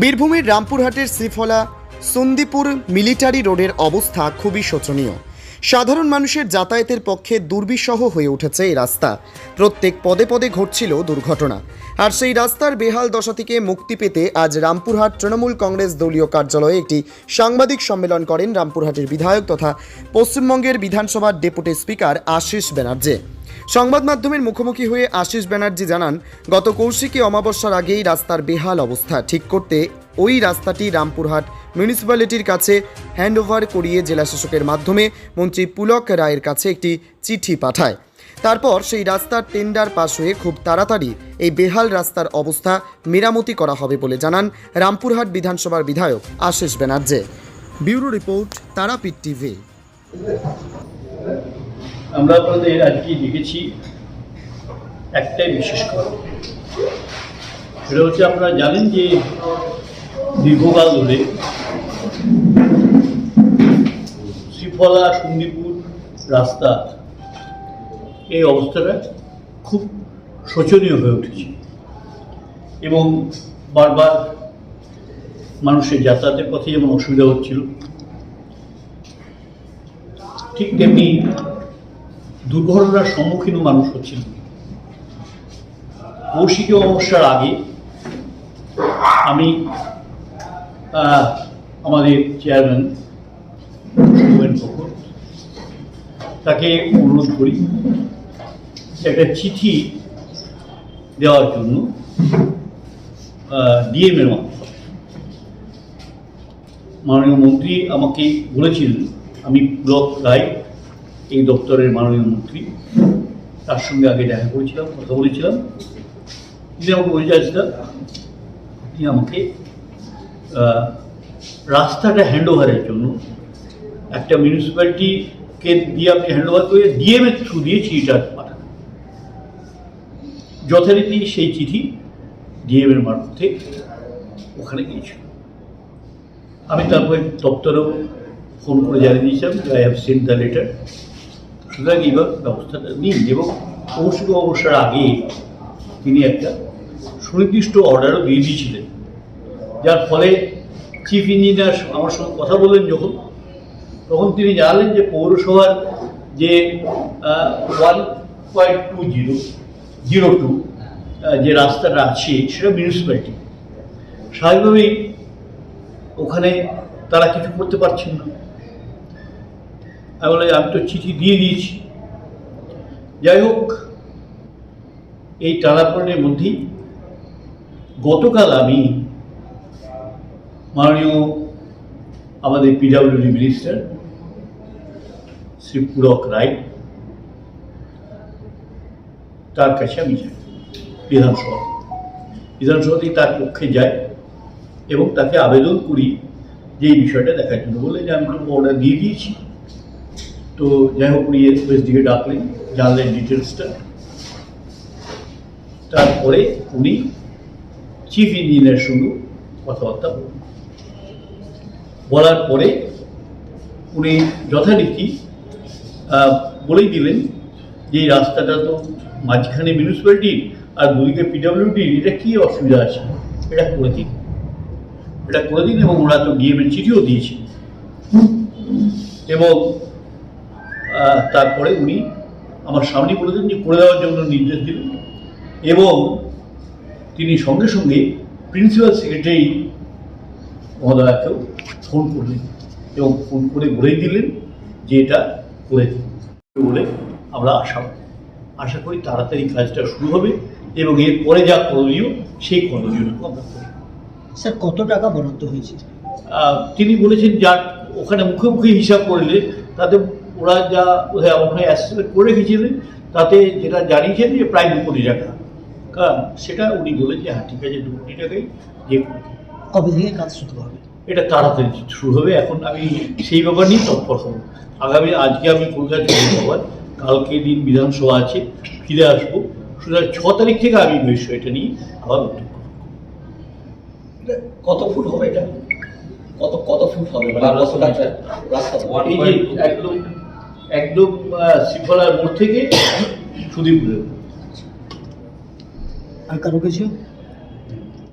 বীরভূমের রামপুরহাটের শ্রীফলা সন্দীপুর মিলিটারি রোডের অবস্থা খুবই শোচনীয়। সাধারণ মানুষের যাতায়াতের পক্ষে দুর্বিষহ হয়ে উঠেছে এই রাস্তা। প্রত্যেক পদে পদে ঘটছিল দুর্ঘটনা। আর সেই রাস্তার বেহাল দশা থেকে মুক্তি পেতে আজ রামপুরহাট তৃণমূল কংগ্রেস দলীয় কার্যালয়ে একটি সাংবাদিক সম্মেলন করেন রামপুরহাটের বিধায়ক তথা পশ্চিমবঙ্গের বিধানসভার ডেপুটি স্পিকার আশিস ব্যানার্জি। সংবাদ মাধ্যমের মুখোমুখি হয়ে আশিস ব্যানার্জি জানান, গত কৌশিকী অমাবস্যার আগেই রাস্তার বেহাল অবস্থা। ঠিক করতে ওই রাস্তাটি রামপুরহাট মিউনিসিপ্যালিটির কাছে হ্যান্ডওভার করিয়ে জেলাশাসকের মাধ্যমে মন্ত্রী পুলক রায়ের কাছে একটি চিঠি পাঠায়। তারপর সেই রাস্তার টেন্ডার পাশ হয়ে খুব তাড়াতাড়ি এই বেহাল রাস্তার অবস্থা মেরামতি করা হবে বলে জানান রামপুরহাট বিধানসভার বিধায়ক Ashis Banerjee. Bureau report, Tarapith TV. আমরা আপনাদের আজকে দেখেছি একটাই বিশেষ কারণ সেটা হচ্ছে আপনারা জানেন যে দীর্ঘকাল ধরে শ্রীফলা সন্দীপুর রাস্তা এই অবস্থাটা খুব শোচনীয় হয়ে উঠেছে এবং বারবার মানুষের যাতায়াতের পথে যেমন অসুবিধা হচ্ছিল, ঠিক তেমনি দুর্ঘটনার সম্মুখীনও মানুষ হচ্ছিল কৌশিকী অমাবস্যার আগে আমি আমাদের চেয়ারম্যান সৌমেন ফখর তাকে অনুরোধ করি একটা চিঠি দেওয়ার জন্য ডিএম এর মাধ্যমে। মাননীয় মন্ত্রী আমাকে বলেছিলেন, আমি ব্লক রায় এই দপ্তরের মাননীয় মন্ত্রী, তার সঙ্গে আগে দেখা করেছিলাম, কথা বলেছিলাম। তিনি আমাকে বলে যাচ্ছিলেন আপনি আমাকে রাস্তাটা হ্যান্ড ওভারের জন্য একটা মিউনিসিপ্যালিটিকে দিয়ে আপনি হ্যান্ড ওভার করে ডিএম এর থ্রু দিয়ে চিঠিটা পাঠান। যথারীতি সেই চিঠি ডিএম এর মারফতে ওখানে গিয়েছিল। আমি তারপরে দপ্তরেও ফোন করে জানিয়ে দিয়েছিলাম I have send the letter সুতরাং এইবার ব্যবস্থাটা নিন এবং কৌশিক অবসর আগে তিনি একটা সুনির্দিষ্ট অর্ডারও দিয়ে দিয়েছিলেন। যার ফলে চিফ ইঞ্জিনিয়ার আমার সঙ্গে কথা বললেন যখন, তখন তিনি জানালেন যে পৌরসভার যে one point two zero zero two যে রাস্তাটা আছে, সেটা মিউনিসিপ্যালিটি স্বাভাবিকভাবেই ওখানে তারা কিছু করতে পারছেন না। আমি বলে আমি তো চিঠি দিয়ে দিয়েছি। যাই হোক, এই টানাপড়ের মধ্যেই গতকাল আমি মাননীয় আমাদের পিডাব্লিউডি মিনিস্টার শ্রী পুরক রায়, তার কাছে আমি যাই বিধানসভা বিধানসভাতেই তার পক্ষে যাই এবং তাকে আবেদন করি যে এই বিষয়টা দেখার জন্য। বলে যে, আমি তো অর্ডার দিয়ে দিয়েছি। তো যাই হোক, উনি ওয়েস্টদিকে ডাকলেন, জানলেন ডিটেলসটা। তারপরে উনি চিফ ইঞ্জিনিয়ার সঙ্গে কথাবার্তা বললেন। বলার পরে উনি যথারীতি বলেই দিলেন যে এই রাস্তাটা তো মাঝখানে মিউনিসিপ্যালিটি আর দুদিকে পিডাব্লিউডি এটা কী অসুবিধা আছে? এটা করে দিন। এটা করে দিন এবং ওরা তো ডিএমের চিঠিও দিয়েছে এবং তারপরে উনি আমার সামনে বলে দেন যে করে দেওয়ার জন্য নির্দেশ দিলেন এবং তিনি সঙ্গে সঙ্গে প্রিন্সিপাল সেক্রেটারি মহোদয়াকেও ফোন করলেন এবং ফোন করে বলেই দিলেন যে এটা করে বলে আমরা আশা আশা করি তাড়াতাড়ি কাজটা শুরু হবে এবং এরপরে যা করণীয় সেই করণীয়টুকু আমরা করি স্যার কত টাকা বরাদ্দ হয়েছে? তিনি বলেছেন যার ওখানে মুখে মুখে হিসাব করলে তাতে ওরা যা বোধহয় ওখানে অ্যাসেসমেন্ট করে রেখেছিলেন তাতে যেটা জানিয়েছেন যে প্রায় দু কোটি টাকা। কারণ সেটা উনি বলে যে হ্যাঁ ঠিক আছে দু কোটি টাকাই যে কবে থেকে কাজ শুরু হবে? এটা তাড়াতাড়ি শুরু হবে এখন আমি সেই ব্যাপার নিয়ে তৎপর হব। আগামী আজকে আমি কলকাতা যাব আবার কালকে দিন বিধানসভা আছে ফিরে আসব। সুতরাং ছ তারিখ থেকে আমি বিষয়টা নিয়ে আবার উদ্যোগ কত ফুট হবে এটা? কত কত ফুট হবে? মানে রাস্তা? একদম একদম শ্রীফলার মোড় থেকে সুদীপ আর কারও কিছু?